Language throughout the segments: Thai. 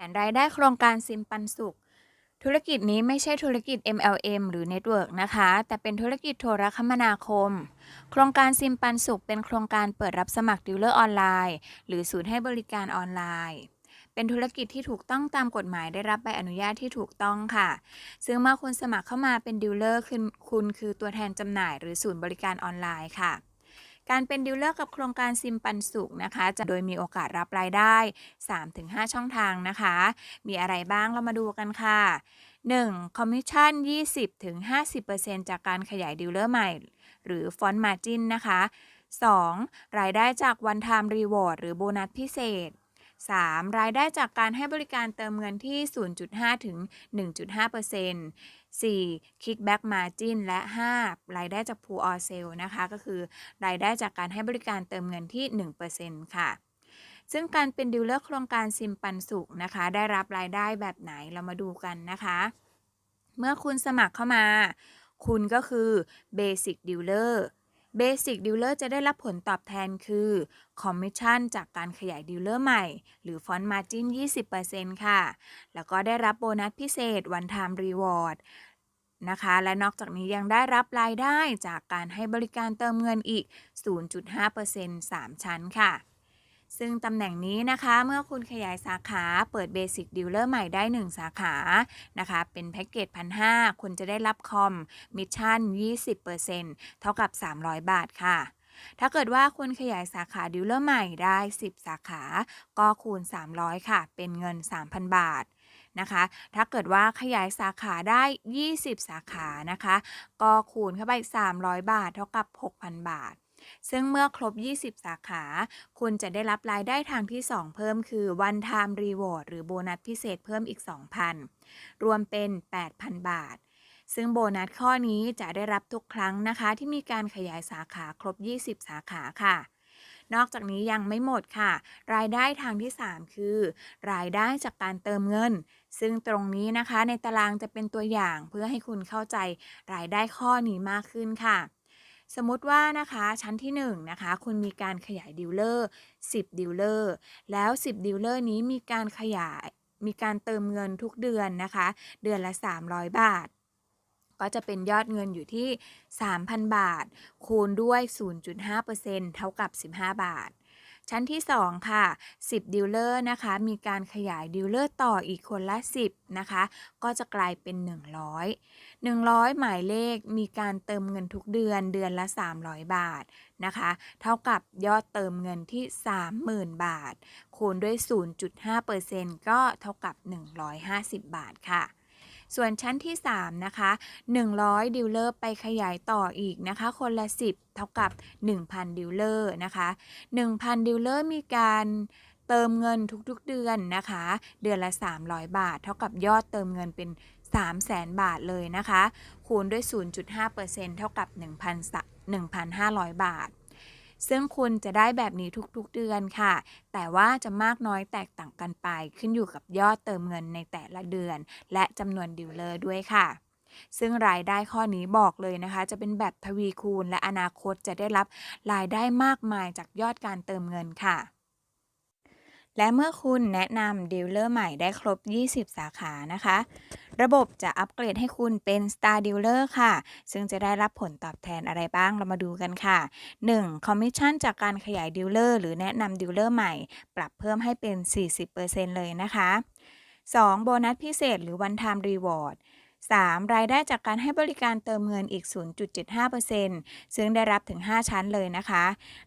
แผนรายได้โครงการซิมปันสุข ธุรกิจนี้ไม่ใช่ธุรกิจ MLM หรือ Network นะคะ แต่เป็นธุรกิจโทรคมนาคม โครงการซิมปันสุข เป็นโครงการเปิดรับสมัครดีลเลอร์ออนไลน์ หรือศูนย์ให้บริการออนไลน์เป็นธุรกิจที่ถูกต้องตามกฎหมายได้รับใบอนุญาตที่ถูกต้องค่ะ ซึ่งเมื่อคุณสมัครเข้ามาเป็นดีลเลอร์คุณคือตัวแทนจำหน่ายหรือศูนย์บริการออนไลน์ค่ะ การเป็นดีลเลอร์กับโครงการซิมปันสุขนะคะ จะโดยมีโอกาสรับรายได้ 3-5 ช่องทางนะคะ มีอะไรบ้างเรามาดูกันค่ะ 1. คอมมิชชั่น 20-50%จากการขยายดีลเลอร์ใหม่ หรือฟอนต์มาจินนะคะ 2. รายได้จากวันไทม์รีวอร์ดหรือโบนัสพิเศษ 3. รายได้จากการให้บริการเติมเงินที่ 0.5 ถึง 1.5% 4. Kickback Margin และ 5. รายได้จาก Pool or Sale นะคะ ก็คือรายได้จากการให้บริการเติมเงินที่ 1%ค่ะ ซึ่งการเป็นดีลเลอร์โครงการซิมปันสุขนะคะ ได้รับรายได้แบบไหนเรามาดูกันนะคะ เมื่อคุณสมัครเข้ามา คุณก็คือ Basic Dealer เบสิกดีลเลอร์จะได้รับผลตอบแทนคือคอมมิชชั่นจากการขยายดีลเลอร์ใหม่ หรือฟอนต์มาจิน20%ค่ะ แล้วก็ได้รับโบนัสพิเศษวันทามรีวอร์ดนะคะ และนอกจากนี้ยังได้รับรายได้จากการให้บริการเติมเงินอีก 0.5% 3 ชั้นค่ะ ซึ่งตำแหน่งนี้นะคะเมื่อคุณขยายสาขาเปิด Basic Dealer ใหม่ได้ 1 สาขานะคะเป็นแพ็กเกจ1,500คุณจะได้รับคอมมิชชั่น 20%เท่ากับ 300 บาทค่ะถ้าเกิดว่าคุณขยายสาขาดิวเลอร์ใหม่ได้ 10 สาขา ก็คูณ 300 ค่ะ เป็นเงิน 3,000 บาทนะคะ ถ้าเกิดว่าขยายสาขาได้ 20 สาขานะคะ ก็คูณเข้าไป 300 บาท เท่ากับ 6,000 บาท ซึ่งเมื่อครบ 20 สาขา คุณจะได้รับรายได้ทางที่ 2 เพิ่มคือ One Time Reward หรือโบนัสพิเศษเพิ่มอีก 2,000 รวมเป็น 8,000 บาท ซึ่งโบนัสข้อนี้จะได้รับทุกครั้งนะคะ ที่มีการขยายสาขาครบ 20 สาขาค่ะนอกจากนี้ยังไม่หมดค่ะ รายได้ทางที่ 3 คือ รายได้จากการเติมเงิน ซึ่งตรงนี้นะคะในตารางจะเป็นตัวอย่างเพื่อให้คุณเข้าใจรายได้ข้อนี้มากขึ้นค่ะ สมมติว่านะคะชั้นที่1นะคะคุณมีการขยายดีลเลอร์10ดีลเลอร์แล้ว 10ดีลเลอร์นี้มีการขยายมีการเติมเงินทุกเดือนนะคะ เดือนละ 300 บาท ก็จะเป็นยอดเงินอยู่ที่ 3,000 บาท คูณด้วย 0.5%เท่ากับ 15 บาท ชั้นที่ 2 ค่ะ 10ดีลเลอร์นะคะ มีการขยายดีลเลอร์ต่ออีกคนละ 10 นะคะ ก็จะกลายเป็น 100 100 หมายเลขมีการเติมเงินทุกเดือนเดือนละ 300 บาทนะคะ เท่ากับยอดเติมเงินที่ 30,000 บาทคูณด้วย 0.5%ก็เท่ากับ 150 บาทค่ะ ส่วนชั้นที่ 3 นะคะ 100ดีลเลอร์ไปขยายต่ออีกนะคะ คนละ 10 เท่ากับ 1,000ดีลเลอร์นะคะ 1,000ดีลเลอร์มีการเติมเงินทุกๆเดือนนะคะ เดือนละ 300 บาท เท่ากับยอดเติมเงินเป็น 300,000 บาทเลยนะคะ คูณด้วย 0.5%เท่ากับ 1,500 บาท ซึ่งคุณจะได้แบบนี้ทุกๆเดือนค่ะ แต่ว่าจะมากน้อยแตกต่างกันไป ขึ้นอยู่กับยอดเติมเงินในแต่ละเดือน และจำนวนดีลเลอร์ด้วยค่ะซึ่งรายได้ข้อนี้บอกเลยนะคะ จะเป็นแบบทวีคูณ และอนาคตจะได้รับรายได้มากมายจากยอดการเติมเงินค่ะ และเมื่อคุณแนะนำดีลเลอร์ใหม่ได้ครบ 20 สาขานะคะ ระบบจะอัปเกรดให้คุณเป็น Star Dealer ค่ะ ซึ่งจะได้รับผลตอบแทนอะไรบ้างเรามาดูกันค่ะ 1. คอมมิชชั่นจากการขยายดีลเลอร์หรือแนะนำดีลเลอร์ใหม่ ปรับเพิ่มให้เป็น 40%เลยนะคะ 2. โบนัสพิเศษหรือ One Time Reward 3. รายได้จากการให้บริการเติมเงินอีก 0.75%ซึ่งได้รับถึง 5 ชั้นเลยนะคะ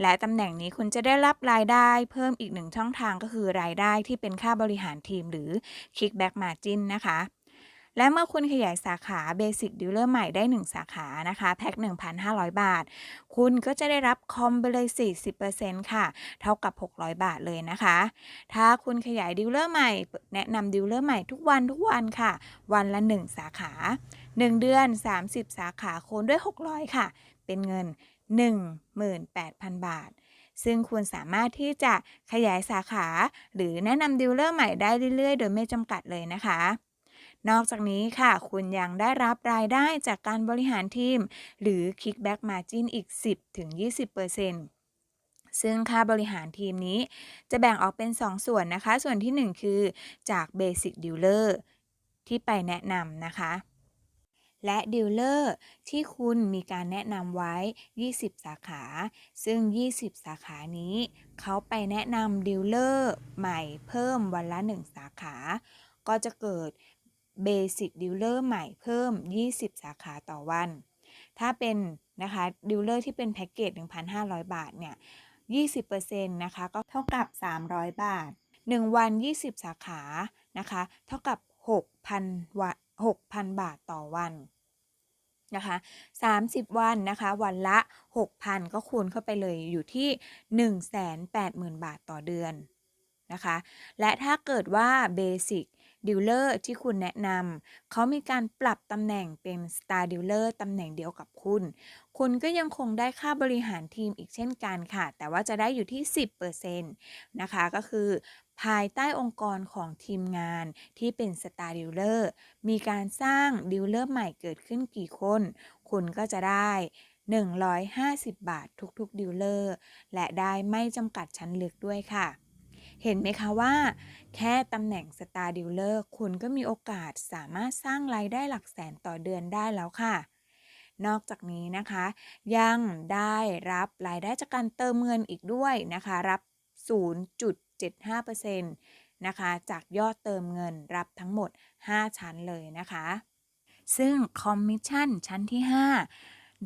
และตำแหน่งนี้คุณจะได้รับรายได้เพิ่มอีกหนึ่งช่องทางก็คือรายได้ที่เป็นค่าบริหารทีมหรือ Kickback Margin นะคะ และเมื่อคุณขยายสาขา Basic Dealer ใหม่ได้ 1 สาขานะคะแพ็ค1,500 บาท คุณก็จะได้รับคอมไปเลย 40%ค่ะ เท่ากับ 600 บาทเลยนะคะ ถ้าคุณขยายดีลเลอร์ใหม่ แนะนำดีลเลอร์ใหม่ทุกวันทุกวันค่ะ วันละ 1 สาขา 1 เดือน 30 สาขาคูณด้วย 600 ค่ะ เป็นเงิน 18,000 บาทซึ่งคุณสามารถที่จะขยายสาขา หรือแนะนำดีลเลอร์ใหม่ได้เรื่อยๆ โดยไม่จำกัดเลยนะคะ นอกจากนี้ค่ะ คุณยังได้รับรายได้จากการบริหารทีม หรือ Kickback Margin อีก 10-20%ซซึ่งค่าบริหารทีมนี้จะแบ่งออกเป็น 2ส่วนนะคะ ส่วนทีหนึ่1 คือจาก Basic Dealer ที่ไปแนะนำนะคะ และดีลเลอร์ที่คุณมีการแนะนำไว้ 20 สาขา ซึ่ง 20 สาขานี้ เขาไปแนะนำดีลเลอร์ใหม่เพิ่มวันละ 1 สาขา ก็จะเกิด Basic Dealer ใหม่เพิ่ม 20 สาขาต่อวัน ถ้าเป็นนะคะดีลเลอร์ที่เป็นแพ็กเกจ 1,500 บาทเนี่ย 20%นะคะก็เท่ากับ 300 บาท 1 วัน 20 สาขานะคะ เท่ากับ 6,000วัน6,000 บาทต่อวันนะคะ30 วันนะคะ วันละ 6,000 ก็คูณเข้าไปเลยอยู่ที่ 180,000 บาทต่อเดือนนะคะ และถ้าเกิดว่าเบสิค Basic Dealer ที่คุณแนะนำเขามีการปรับตำแหน่งเป็น Star Dealer ตำแหน่งเดียวกับคุณ คุณก็ยังคงได้ค่าบริหารทีมอีกเช่นกันค่ะ แต่ว่าจะได้อยู่ที่ 10%นะคะก็คือภายใต้องค์กรของทีมงานที่เป็น Star Dealer มีการสร้างดีลเลอร์ใหม่เกิดขึ้นกี่คน คุณก็จะได้ 150 บาททุกๆดีลเลอร์และได้ไม่จำกัดชั้นลึกด้วยค่ะ เห็นไหมคะว่า แค่ตำแหน่ง Star Dealer คุณก็มีโอกาสสามารถสร้างรายได้หลักแสนต่อเดือนได้แล้วค่ะ นอกจากนี้นะคะ ยังได้รับรายได้จากการเติมเงินอีกด้วยนะคะ รับ 0.75%นะคะ จากยอดเติมเงินรับทั้งหมด 5 ชั้นเลยนะคะ ซึ่งคอมมิชชั่นชั้นที่ 5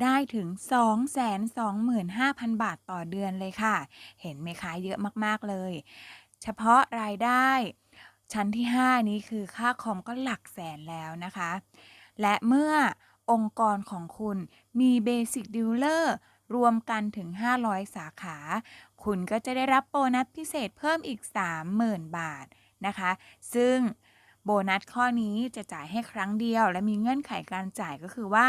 ได้ถึง 225,000 บาทต่อเดือนเลยค่ะ เห็นไหมคะ เยอะมาก ๆ เลย เฉพาะรายได้ ชั้นที่ 5 นี้คือค่าคอมก็หลักแสนแล้วนะคะ และเมื่อองค์กรของคุณมี Basic Dealer รวมกันถึง 500 สาขา คุณก็จะได้รับโบนัสพิเศษเพิ่มอีก 30,000 บาทนะคะ ซึ่งโบนัสข้อนี้จะจ่ายให้ครั้งเดียว และมีเงื่อนไขการจ่ายก็คือว่า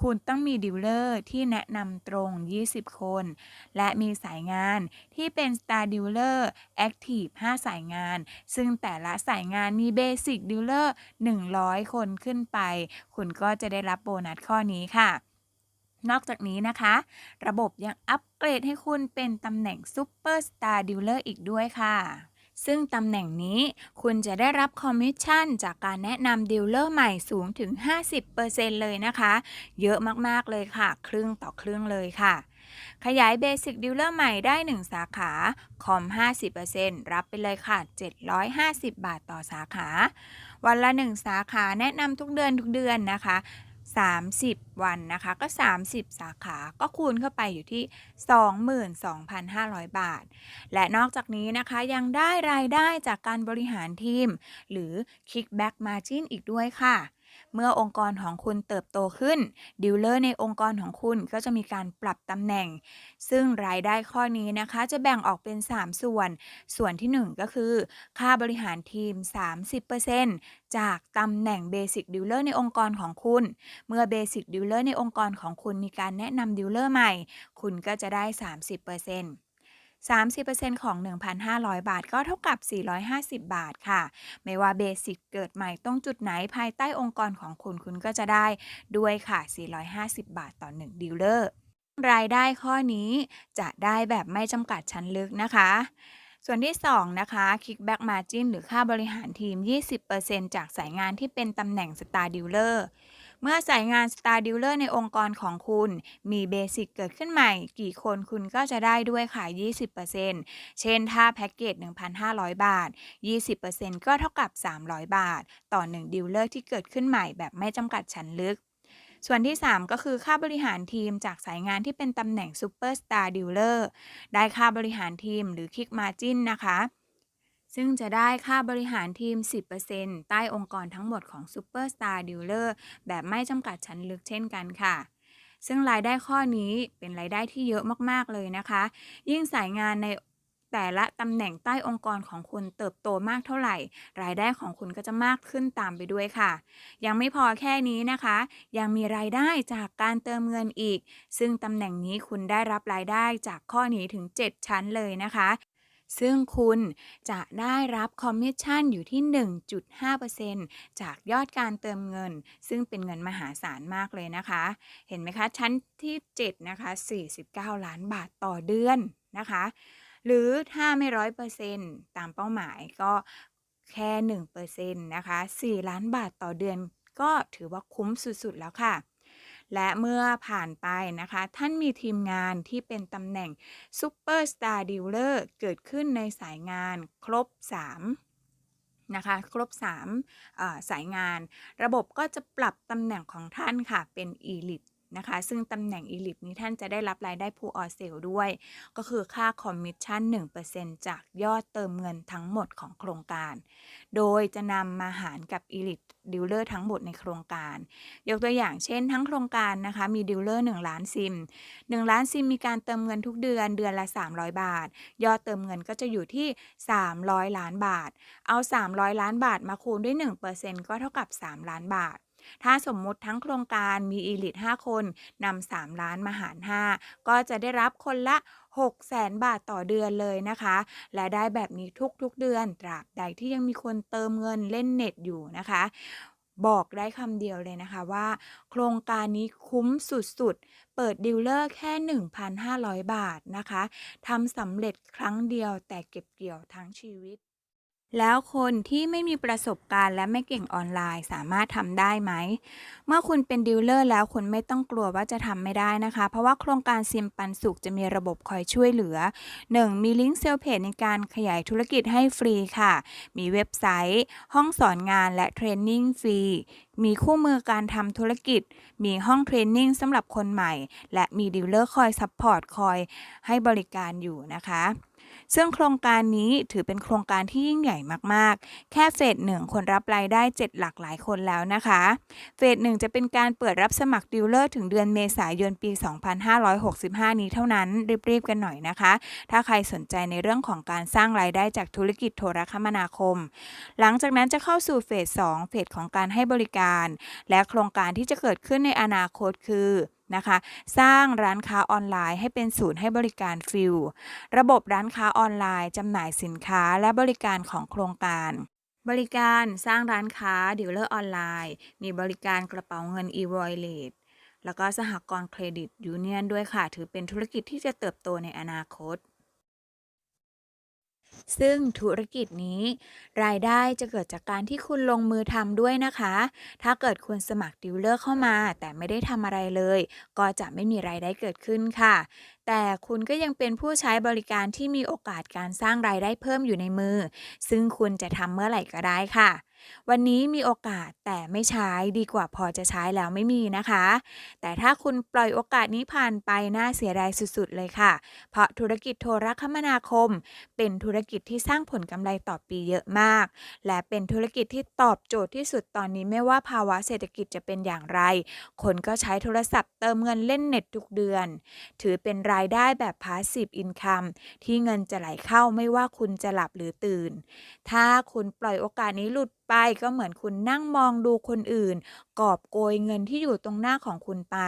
คุณต้องมีดีลเลอร์ที่แนะนำตรง 20 คน และมีสายงานที่เป็น Star Dealer Active 5 สายงาน ซึ่งแต่ละสายงานมี Basic Dealer 100 คนขึ้นไป คุณก็จะได้รับโบนัสข้อนี้ค่ะนอกจากนี้นะคะ ระบบยังอัปเกรดให้คุณเป็นตำแหน่ง Super Star Dealer อีกด้วยค่ะ ซึ่งตำแหน่งนี้คุณจะได้รับคอมมิชชั่น จากการแนะนำดีลเลอร์ใหม่สูงถึง 50%เลยนะคะ เยอะมาก ๆ เลยค่ะ ครึ่งต่อครึ่งเลยค่ะ ขยาย Basic Dealer ใหม่ได้ 1 สาขา คอม 50%รับไปเลยค่ะ 750 บาทต่อสาขา วันละ 1 สาขาแนะนำทุกเดือนทุกเดือนนะคะ 30 วันนะคะ ก็ 30 สาขา ก็คูณเข้าไปอยู่ที่ 22,500 บาท และนอกจากนี้นะคะยังได้รายได้จากการบริหารทีม หรือ Kickback Margin อีกด้วยค่ะ เมื่อองค์กรของคุณเติบโตขึ้นดีลเลอร์ในองค์กรของคุณก็จะมีการปรับตำแหน่ง ซึ่งรายได้ข้อนี้นะคะ จะแบ่งออกเป็น 3 ส่วน ส่วนที่ 1 ก็คือ ค่าบริหารทีม 30%จากตำแหน่ง Basic Dealer ในองค์กรของคุณ เมื่อ Basic Dealer ในองค์กรของคุณมีการแนะนำดีลเลอร์ใหม่ คุณก็จะได้ 30% 30%ของ 1,500 บาทก็เท่ากับ 450 บาทค่ะ ไม่ว่าเบสิกเกิดใหม่ตรงจุดไหนภายใต้องค์กรของคุณคุณก็จะได้ด้วยค่ะ 450 บาทต่อ 1 ดีลเลอร์ รายได้ข้อนี้จะได้แบบไม่จำกัดชั้นลึกนะคะส่วนที่ 2 นะคะ Kickback Margin หรือค่าบริหารทีม 20%จากสายงานที่เป็นตำแหน่ง Star Dealer เมื่อสายงาน Star Dealer ในองค์กรของคุณ มีเบสิกเกิดขึ้นใหม่ กี่คนคุณก็จะได้ด้วยค่ะ 20%เช่นถ้าแพ็กเกจ 1,500 บาท 20%ก็เท่ากับ 300 บาท ต่อ 1 ดีลเลอร์ที่เกิดขึ้นใหม่แบบไม่จำกัดชั้นลึกส่วนที่ 3 ก็คือค่าบริหารทีมจากสายงานที่เป็นตำแหน่ง Super Star Dealer ได้ค่าบริหารทีมหรือ Kick Margin นะคะ ซึ่งจะได้ค่าบริหารทีม 10%ใต้องค์กรทั้งหมดของ Super Star Dealer แบบไม่จำกัดชั้นลึกเช่นกันค่ะ ซึ่งรายได้ข้อนี้เป็นรายได้ที่เยอะมากๆเลยนะคะ ยิ่งสายงานในแต่ละตำแหน่งใต้องค์กรของคุณเติบโตมากเท่าไหร่ รายได้ของคุณก็จะมากขึ้นตามไปด้วยค่ะ ยังไม่พอแค่นี้นะคะ ยังมีรายได้จากการเติมเงินอีก ซึ่งตำแหน่งนี้คุณได้รับรายได้จากข้อนี้ถึง 7 ชั้นเลยนะคะ ซึ่งคุณจะได้รับคอมมิชชั่นอยู่ที่ 1.5%จากยอดการเติมเงิน ซึ่งเป็นเงินมหาศาลมากเลยนะคะ เห็นไหมคะ ชั้นที่ 7 นะคะ 49 ล้านบาทต่อเดือนนะคะ หรือถ้าไม่ร้อยเปอร์เซ็นต์ตามเป้าหมายก็แค่หนึ่งเปอร์เซ็นะคะสี่ล้านบาทต่อเดือนก็ถือว่าคุ้มสุด ๆ แล้วค่ะ และเมื่อผ่านไปนะคะ ท่านมีทีมงานที่เป็นตำแหน่งซ u เปอร์สตาร์ดีลเลอร์เกิดขึ้นในสายงานครบ 3นะคะครบ3สายงาน ระบบก็จะปรับตำแหน่งของท่านค่ะ เป็น Elite นะคะ ซึ่งตำแหน่ง Elite นี้ท่านจะได้รับรายได้ Pool or Sale ด้วย ก็คือค่าคอมมิชชั่น 1%จากยอดเติมเงินทั้งหมดของโครงการ โดยจะนำมาหารกับ Elite Dealer ทั้งหมดในโครงการ ยกตัวอย่างเช่น ทั้งโครงการนะคะมีดีลเลอร์1ล้านซิม 1 ล้านซิมมีการเติมเงินทุกเดือนเดือนละ 300 บาท ยอดเติมเงินก็จะอยู่ที่ 300 ล้านบาท เอา 300 ล้านบาทมาคูณด้วย 1%ก็เท่ากับ 3 ล้านบาท ถ้าสมมุติทั้งโครงการมี Elite 5คนนำ3ล้านมาหาร 5 ก็จะได้รับคนละ 600,000บาทต่อเดือนเลยนะคะ และได้แบบนี้ทุกๆเดือน ตราบใดที่ยังมีคนเติมเงินเล่นเน็ตอยู่นะคะ บอกได้คำเดียวเลยนะคะว่า โครงการนี้คุ้มสุดๆ เปิดดีลเลอร์แค่ 1,500 บาทนะคะทำสำเร็จครั้งเดียวแต่เก็บเกี่ยวทั้งชีวิต แล้วคนที่ไม่มีประสบการณ์และไม่เก่งออนไลน์สามารถทำได้ไหม เมื่อคุณเป็นดีลเลอร์แล้วคุณไม่ต้องกลัวว่าจะทำไม่ได้นะคะ เพราะว่าโครงการซิมปันสุขจะมีระบบคอยช่วยเหลือ 1. มีลิงก์เซลเพจในการขยายธุรกิจให้ฟรีค่ะ มีเว็บไซต์ ห้องสอนงานและเทรนนิ่งฟรีมีคู่มือการทำธุรกิจ มีห้องเทรนนิ่งสำหรับคนใหม่ และมีดีลเลอร์คอยซัพพอร์ตคอยให้บริการอยู่นะคะ ซึ่งโครงการนี้ถือเป็นโครงการที่ยิ่งใหญ่มากๆ แค่เฟสหนึ่งคนรับรายได้ 7 หลักหลายคนแล้วนะคะ เฟสหนึ่งจะเป็นการเปิดรับสมัครดีลเลอร์ถึงเดือนเมษายนปี 2565 นี้เท่านั้น รีบๆกันหน่อยนะคะ ถ้าใครสนใจในเรื่องของการสร้างรายได้จากธุรกิจโทรคมนาคม หลังจากนั้นจะเข้าสู่เฟส2เฟสของการให้บริการ และโครงการที่จะเกิดขึ้นในอนาคตคือ นะคะ สร้างร้านค้าออนไลน์ให้เป็นศูนย์ให้บริการฟิลระบบร้านค้าออนไลน์จำหน่ายสินค้าและบริการของโครงการบริการสร้างร้านค้าดีลเลอร์ออนไลน์ มีบริการกระเป๋าเงิน e-wallet แล้วก็สหกรณ์เครดิตยูเนียนด้วยค่ะ ถือเป็นธุรกิจที่จะเติบโตในอนาคต ซึ่งธุรกิจนี้ รายได้จะเกิดจากการที่คุณลงมือทำด้วยนะคะ ถ้าเกิดคุณสมัครดีลเลอร์เข้ามา แต่ไม่ได้ทำอะไรเลย ก็จะไม่มีรายได้เกิดขึ้นค่ะ แต่คุณก็ยังเป็นผู้ใช้บริการที่มีโอกาสการสร้างรายได้เพิ่มอยู่ในมือ ซึ่งคุณจะทำเมื่อไหร่ก็ได้ค่ะ วันนี้มีโอกาสแต่ไม่ใช้ดีกว่าพอจะใช้แล้วไม่มีนะคะ แต่ถ้าคุณปล่อยโอกาสนี้ผ่านไปน่าเสียดายสุดๆเลยค่ะ เพราะธุรกิจโทรคมนาคม เป็นธุรกิจที่สร้างผลกำไรต่อปีเยอะมาก และเป็นธุรกิจที่ตอบโจทย์ที่สุดตอนนี้ไม่ว่าภาวะเศรษฐกิจจะเป็นอย่างไร คนก็ใช้โทรศัพท์เติมเงินเล่นเน็ตทุกเดือน ถือเป็นรายได้แบบ passive income ที่เงินจะไหลเข้าไม่ว่าคุณจะหลับหรือตื่น ถ้าคุณปล่อยโอกาสนี้หลุดไปก็เหมือนคุณนั่งมองดูคนอื่น กอบโกยเงินที่อยู่ตรงหน้าของคุณไป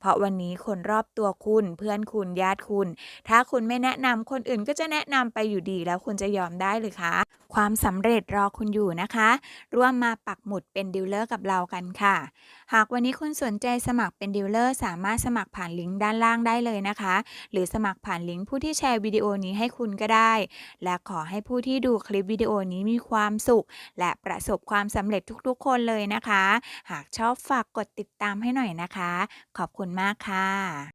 เพราะวันนี้คนรอบตัวคุณเพื่อนคุณญาติคุณ ถ้าคุณไม่แนะนำคนอื่นก็จะแนะนำไปอยู่ดีแล้วคุณจะยอมได้หรือคะความสำเร็จรอคุณอยู่นะคะ ร่วมมาปักหมุดเป็นดีลเลอร์กับเรากันค่ะ หากวันนี้คุณสนใจสมัครเป็นดีลเลอร์สามารถสมัครผ่านลิงก์ด้านล่างได้เลยนะคะ หรือสมัครผ่านลิงก์ผู้ที่แชร์วิดีโอนี้ให้คุณก็ได้ และขอให้ผู้ที่ดูคลิปวิดีโอนี้มีความสุข และประสบความสำเร็จทุกๆ คนเลยนะคะ หากชอบฝากกดติดตามให้หน่อยนะคะ ขอบคุณมากค่ะ